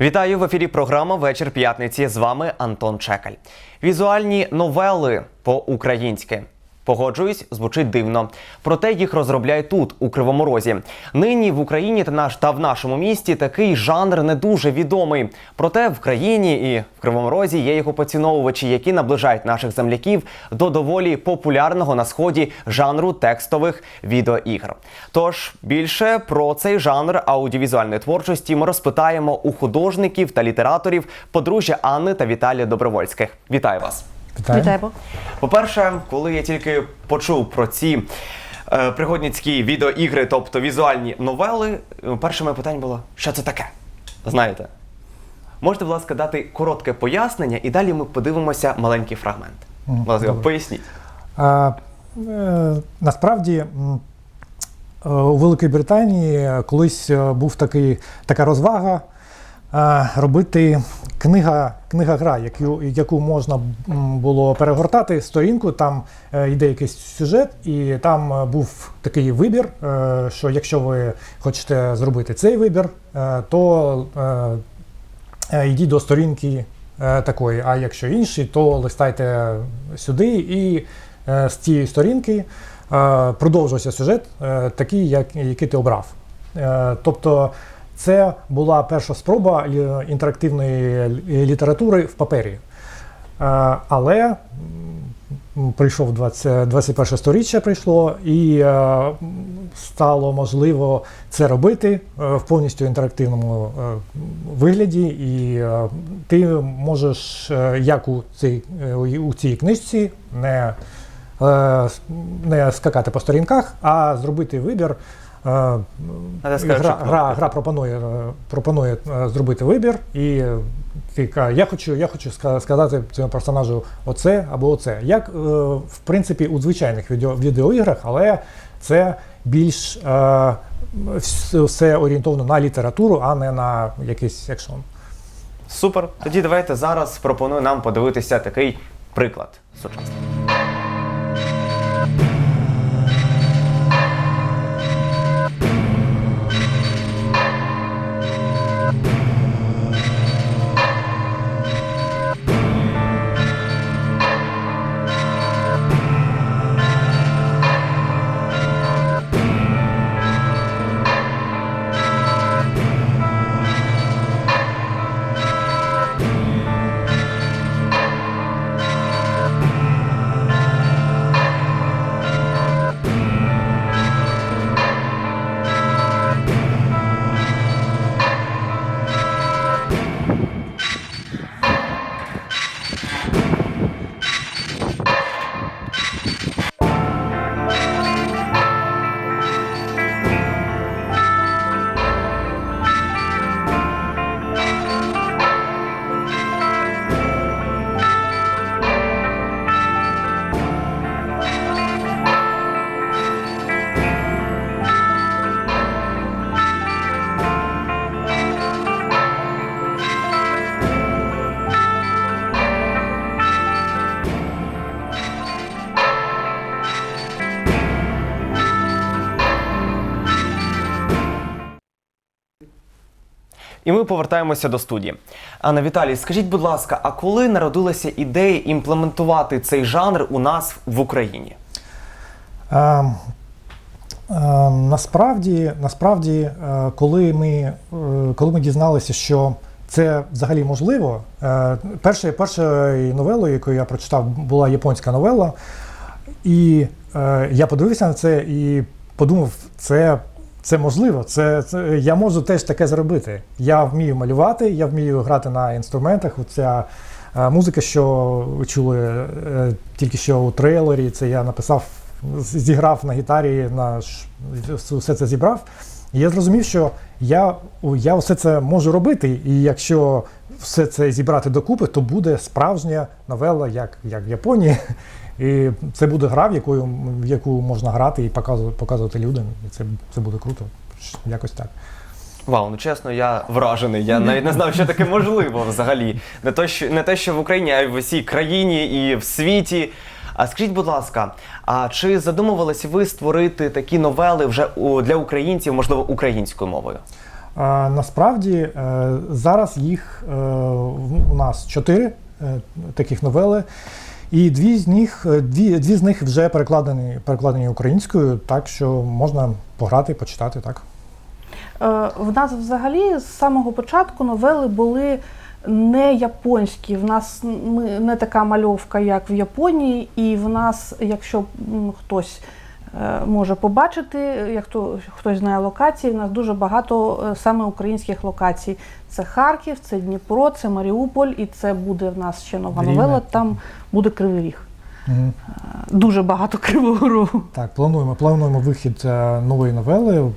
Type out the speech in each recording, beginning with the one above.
Вітаю в ефірі. Програма Вечір п'ятниці. З вами Антон Чекаль. Візуальні новели по-українськи. Погоджуюсь, звучить дивно. Проте їх розробляють тут, у Кривому Розі. Нині в Україні та наш та в нашому місті такий жанр не дуже відомий. Проте в країні і в Кривому Розі є його поціновувачі, які наближають наших земляків до доволі популярного на сході жанру текстових відеоігр. Тож більше про цей жанр аудіовізуальної творчості ми розпитаємо у художників та літераторів подружжя Анни та Віталія Добровольських. Вітаю вас! Вітаю. Вітаємо. По-перше, коли я тільки почув про ці е, пригодницькі відеоігри, тобто візуальні новели, е, перше моє питання було: що це таке? Знаєте? Можете, будь ласка, дати коротке пояснення, і далі ми подивимося маленький фрагмент. Будь ласка, добре. поясніть. А, е, насправді е, у Великій Британії колись е, був такий, така розвага робити книга, книга-гра, яку, яку можна було перегортати сторінку, там е, йде якийсь сюжет, і там е, був такий вибір, е, що якщо ви хочете зробити цей вибір, е, то е, е, йдіть до сторінки е, такої, а якщо інші, то листайте сюди і е, з цієї сторінки е, продовжується сюжет, е, такий, як, який ти обрав. Е, тобто це була перша спроба інтерактивної літератури в папері. Е, але прийшов 20, 21 сторіччя прийшло, і е, стало можливо це робити е, в повністю інтерактивному е, вигляді, і е, ти можеш, е, як у цій, е, у цій книжці, не, е, не скакати по сторінках, а зробити вибір. Е, Гра, гра, гра пропонує, е, пропонує е, зробити вибір, і ти кажеш, я хочу, я хочу сказати цьому персонажу оце або оце. Як, в принципі, у звичайних відео, відеоіграх, але це більш е, все орієнтовано на літературу, а не на якийсь екшон. Супер. Тоді давайте зараз пропоную нам подивитися такий приклад сучасний. Ми повертаємося до студії. Анна Віталій, скажіть, будь ласка, а коли народилася ідея імплементувати цей жанр у нас в Україні? Е, е, насправді, насправді, е, коли ми, е, коли ми дізналися, що це взагалі можливо, е, першою, першою новелою, яку я прочитав, була японська новела, і е, я подивився на це і подумав, це. Це можливо, це, це я можу теж таке зробити. Я вмію малювати, я вмію грати на інструментах. Оця е, музика, що чули е, тільки що у трейлері, це я написав, зіграв на гітарі, на все це зібрав. І я зрозумів, що я, я все це можу робити, і якщо все це зібрати докупи, то буде справжня новела, як, як в Японії. І це буде гра, в яку, в яку можна грати і показувати, показувати людям. І це, це буде круто. Якось так. Вау, ну чесно, я вражений. Я навіть не знав, що таке можливо взагалі. Не то, що не те, що в Україні, а й в усій країні і в світі. А скажіть, будь ласка, а чи задумувалися ви створити такі новели вже у- для українців, можливо, українською мовою? А, насправді е, зараз їх е, в- у нас чотири е, таких новели, і дві з них, дві, дві з них вже перекладені, перекладені українською, так що можна пограти, почитати так. В нас взагалі з самого початку новели були не японські. В нас ми, не така мальовка, як в Японії, і в нас, якщо хтось е, може побачити, як то хтось знає локації, в нас дуже багато е, саме українських локацій. Це Харків, це Дніпро, це Маріуполь, і це буде в нас ще нова Рівне. новела. Там буде Кривий Ріг. Мгм. Дуже багато Кривого Рогу. Так, плануємо, плануємо вихід нової новели.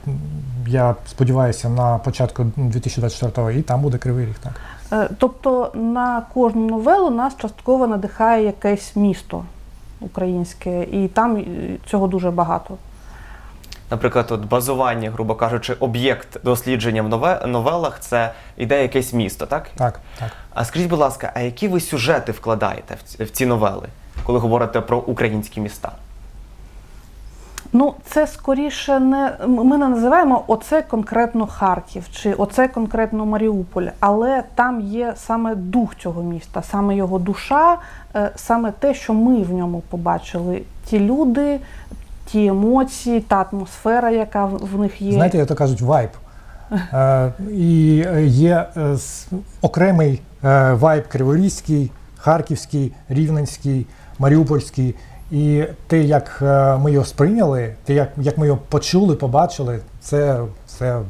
Я сподіваюся, на початку 2024-го, і там буде кривий ріг. Так. Е, Тобто на кожну новелу нас частково надихає якесь місто українське, і там е, цього дуже багато. Наприклад, от базування, грубо кажучи, об'єкт дослідження в нове- новелах це іде якесь місто, так? Так, так. А скажіть, будь ласка, а які ви сюжети вкладаєте в ці новели, коли говорите про українські міста? Ну, це скоріше не ми не називаємо оце конкретно Харків чи оце конкретно Маріуполь, але там є саме дух цього міста, саме його душа, е, саме те, що ми в ньому побачили. Ті люди, ті емоції, та атмосфера, яка в них є. Знаєте, як то кажуть, вайб. Е, і е, є окремий вайб криворізький, харківський, рівненський, маріупольський. І те, як е, ми його сприйняли, те, як, як ми його почули, побачили, це, це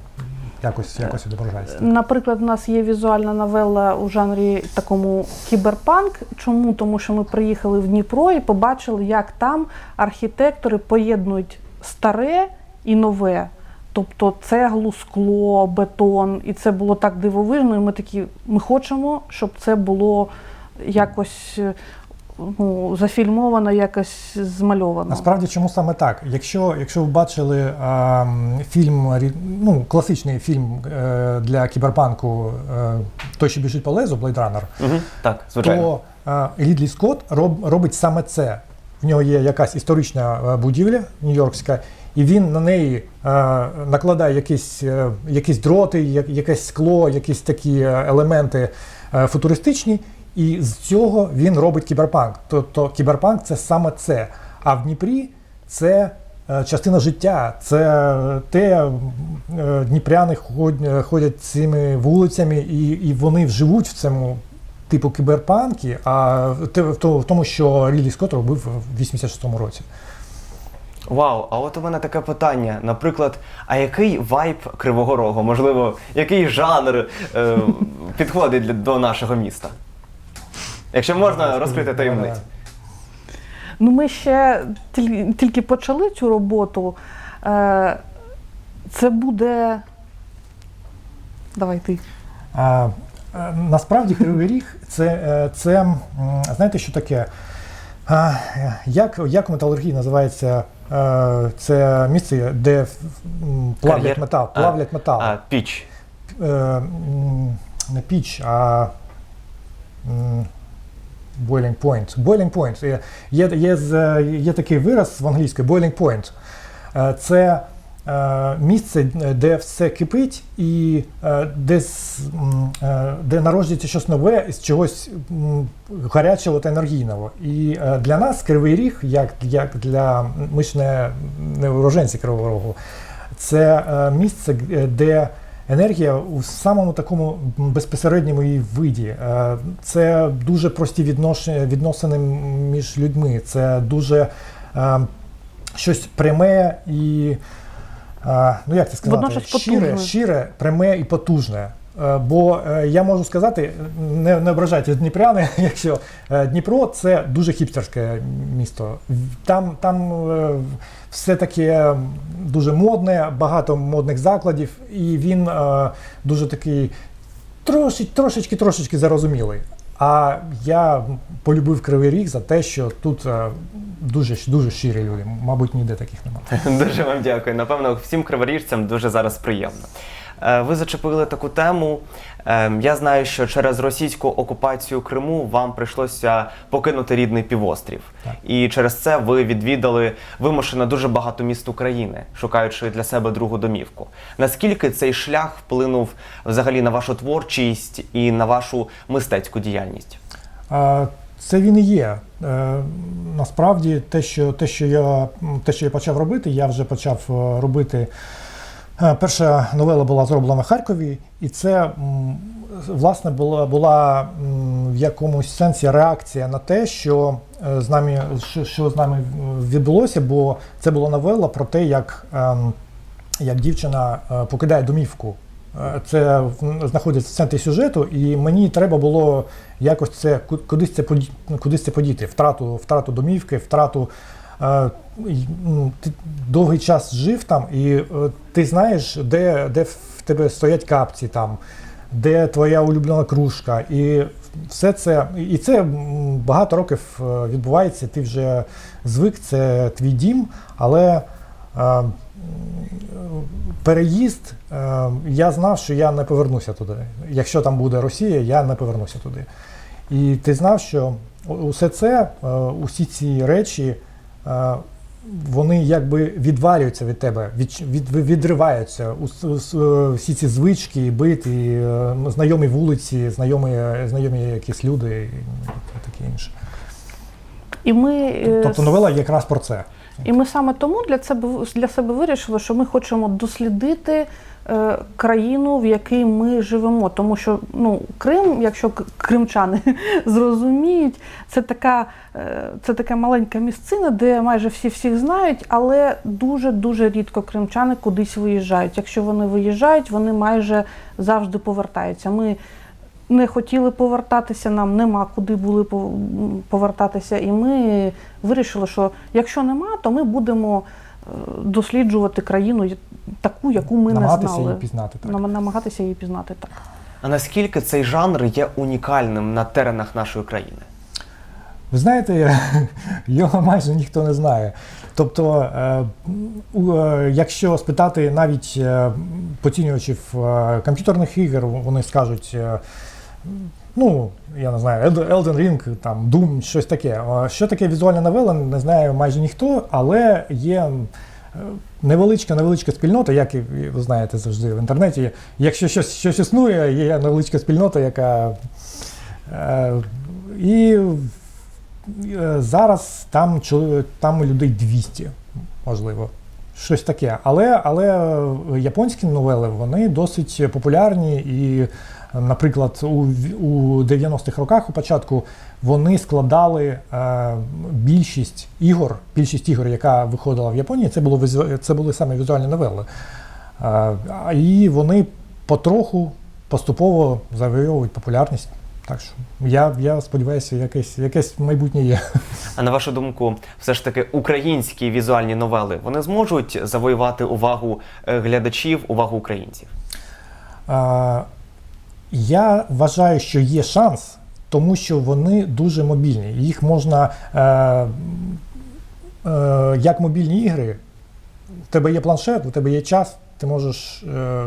якось, якось відображається. Наприклад, у нас є візуальна новела у жанрі такому кіберпанк. Чому? Тому що ми приїхали в Дніпро і побачили, як там архітектори поєднують старе і нове. Тобто цеглу, скло, бетон, і це було так дивовижно. І ми такі, ми хочемо, щоб це було якось е, ну, зафільмовано, якось змальовано. Насправді, чому саме так? Якщо, якщо ви бачили е, фільм, ну, класичний фільм е, для кіберпанку е, Той, що біжить по лезу, Blade Runner, Угу. Так, звичайно. то е, Рідлі Скотт роб, робить саме це. В нього є якась історична е, будівля нью-йоркська, і він на неї е, накладає якісь, е, якісь дроти, я- якесь скло, якісь такі е, елементи е, футуристичні. І з цього він робить кіберпанк. Тобто кіберпанк це саме це. А в Дніпрі це е, частина життя. Це те, е, дніпряни ходять цими вулицями, і, і вони живуть в цьому типу кіберпанки, а в тому, що Рілі Скотт робив в 86-му році. Вау, а от у мене таке питання. Наприклад, а який вайб Кривого Рогу? Можливо, який жанр е, підходить до нашого міста? Якщо можна розкрити таємницю. Ну, ми ще тільки почали цю роботу. Е, Це буде. Давай ти. А, е, насправді Кривий Ріг це, е, це знаєте, що таке? А, як, як металургії називається це місце, де плавлять Кар'єр? метал? А, Плавлять метал. А, піч. Не піч, а boiling point. Boiling point. Є, є, є, є такий вираз в англійській boiling point. Е, Це е, місце, де все кипить і е, де, е, де народжується щось нове з чогось гарячого та енергійного. І е, для нас Кривий Ріг, як, як для ми ж не, не уроженці Кривого Рогу, це е, місце, де енергія у самому такому безпосередньому її виді. Е, Це дуже прості відносини між людьми. Це дуже е, щось пряме і. е, Ну, як це сказати? Щире, щире, пряме і потужне. Е, Бо е, я можу сказати, не, не ображайте дніпряни, якщо е, Дніпро це дуже хіпстерське місто. Там, там все таке дуже модне, багато модних закладів, і він дуже такий трошечки, трошечки, трошечки зарозумілий. А я полюбив Кривий Ріг за те, що тут дуже, дуже щирі люди. Мабуть, ніде таких немає. Дуже вам дякую. Напевно, всім криворіжцям дуже зараз приємно. Е, Ви зачепили таку тему. Е, Я знаю, що через російську окупацію Криму вам прийшлося покинути рідний півострів. Так. І через це ви відвідали вимушено дуже багато міст України, шукаючи для себе другу домівку. Наскільки цей шлях вплинув взагалі на вашу творчість і на вашу мистецьку діяльність? А, Це він і є. Е, Насправді, те, що, те, що я, те, що я почав робити, я вже почав е, робити. Е, Перша новела була зроблена в Харкові, і це власне була, була в якомусь сенсі реакція на те, що е, з нами, що, що з нами відбулося, бо це була новела про те, як, ем, як дівчина е, покидає домівку. Це знаходиться в центрі сюжету, і мені треба було якось це ку- кудись це кудись це подіти. Втрату, втрату домівки, втрату. Ну, Ти довгий час жив там, і е, ти знаєш, де, де в тебе стоять капці, там, де твоя улюблена кружка. І все це, і це багато років е, відбувається. Ти вже звик, це твій дім, але. е, переїзд, я знав, що я не повернуся туди. Якщо там буде Росія, я не повернуся туди. І ти знав, що усе це, усі ці речі, вони якби відвалюються від тебе, від, від, відриваються. Всі ці звички, бити, е, знайомі вулиці, знайомі, знайомі якісь люди і таке інше. І ми, е, Тобто новела якраз про це. І ми саме тому для себе для себе вирішили, що ми хочемо дослідити е, країну, в якій ми живемо. Тому що ну, Крим, якщо кримчани зрозуміють, це така, е, це така маленька місцина, де майже всі всіх знають, але дуже дуже рідко кримчани кудись виїжджають. Якщо вони виїжджають, вони майже завжди повертаються. Ми не хотіли повертатися, нам нема куди були повертатися. І ми вирішили, що якщо нема, то ми будемо е, досліджувати країну таку, яку ми намагатися не знали. її пізнати. Так. Нам- Намагатися її пізнати так. А наскільки цей жанр є унікальним на теренах нашої країни? Ви знаєте, його майже ніхто не знає. Тобто, е, е, якщо спитати навіть поцінювачів комп'ютерних ігор, вони скажуть. Ну, я не знаю, Eld- Elden Ring, там, Doom, щось таке. Що таке візуальна новела, не знає майже ніхто, але є е, невеличка невеличка спільнота, як ви знаєте завжди в інтернеті. Якщо щось, щось існує, є невеличка спільнота, яка. Е, і Е, Зараз там, там людей 200, можливо. Щось таке. Але, але японські новели вони досить популярні і, наприклад, у, у 90-х роках у початку вони складали е, більшість ігор, більшість ігор, яка виходила в Японії, це, було, це були саме візуальні новели. Е, і вони потроху, поступово завойовують популярність. Так що я, я сподіваюся, якесь, якесь майбутнє є. А на вашу думку, все ж таки українські візуальні новели вони зможуть завоювати увагу е, глядачів, увагу українців? А, я вважаю, що є шанс, тому що вони дуже мобільні. Їх можна, е, е, як мобільні ігри, у тебе є планшет, у тебе є час, ти можеш е,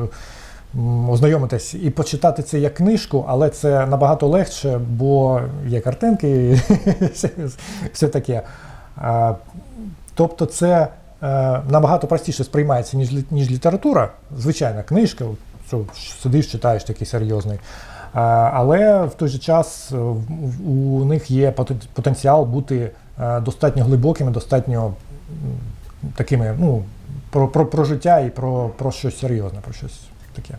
ознайомитись і почитати це як книжку, але це набагато легше, бо є картинки і все, таке. Тобто це е, набагато простіше сприймається, ніж, ніж література. Звичайна книжка, сидиш, читаєш такий серйозний. Але в той же час е, у них є потен- потенціал бути е, достатньо глибокими, достатньо такими, ну, про, про, про життя і про, про щось серйозне, про щось таке.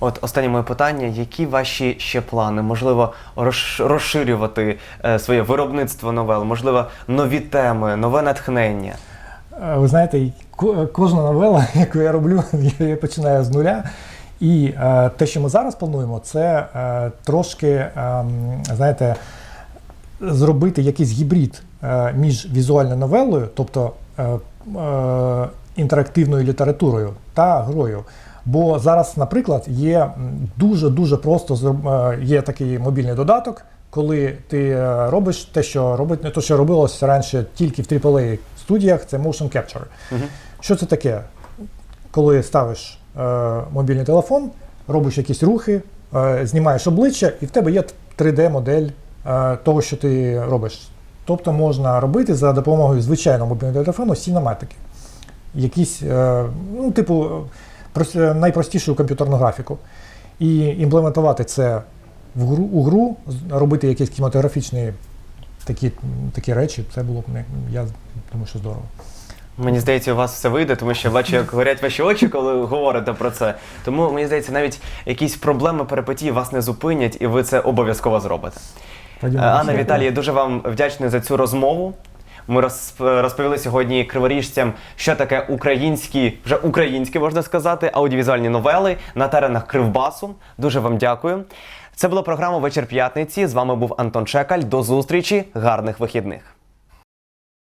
От останнє моє питання: які ваші ще плани? Можливо, розширювати е, своє виробництво новел, можливо, нові теми, нове натхнення. Е, Ви знаєте, кожна новела, яку я роблю, я починаю з нуля. І е, те, що ми зараз плануємо, це е, трошки, ем, знаєте, зробити якийсь гібрид е, між візуальною новелою, тобто е, е, інтерактивною літературою та грою. Бо зараз, наприклад, є дуже-дуже просто е, є такий мобільний додаток, коли ти е, робиш те, що робить, не те, що робилось раніше тільки в AAA студіях, це motion capture. Мгм. Що це таке? Коли ставиш е, мобільний телефон, робиш якісь рухи, е, знімаєш обличчя, і в тебе є 3D-модель е, того, що ти робиш. Тобто можна робити за допомогою звичайного мобільного телефону сінематики. Якісь, е, ну, типу, найпростішу комп'ютерну графіку. І імплементувати це в гру, у гру, робити якісь кінематографічні такі, такі речі, це було б не, я думаю, що здорово. Мені здається, у вас все вийде, тому що я бачу, як горять ваші очі, коли говорите про це. Тому мені здається, навіть якісь проблеми перипетії вас не зупинять, і ви це обов'язково зробите. Е, Анна Віталій, дуже вам вдячний за цю розмову. Ми розп- розповіли сьогодні криворіжцям, що таке українські, вже українські, можна сказати, аудіовізуальні новели на теренах Кривбасу. Дуже вам дякую. Це була програма Вечір п'ятниці. З вами був Антон Чекаль. До зустрічі, гарних вихідних.